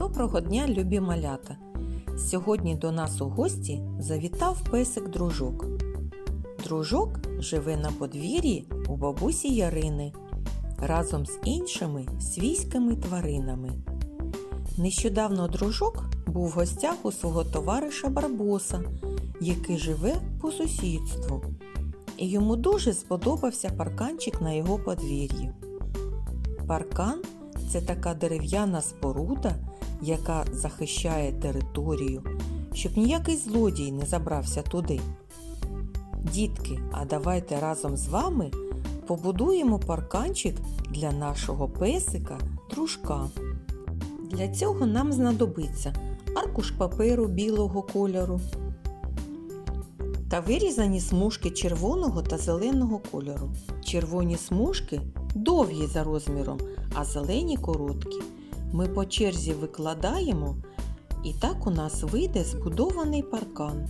Доброго дня, любі малята! Сьогодні до нас у гості завітав песик дружок. Дружок живе на подвір'ї у бабусі Ярини разом з іншими свійськими тваринами. Нещодавно дружок був в гостях у свого товариша Барбоса, який живе по сусідству. І йому дуже сподобався парканчик на його подвір'ї. Паркан це така дерев'яна споруда, яка захищає територію, щоб ніякий злодій не забрався туди. Дітки, а давайте разом з вами побудуємо парканчик для нашого песика дружка. Для цього нам знадобиться аркуш паперу білого кольору та вирізані смужки червоного та зеленого кольору. Червоні смужки довгі за розміром, а зелені короткі. Ми по черзі викладаємо, і так у нас вийде збудований паркан.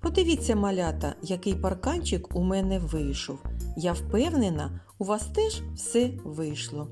Подивіться, малята, який парканчик у мене вийшов. Я впевнена, у вас теж все вийшло.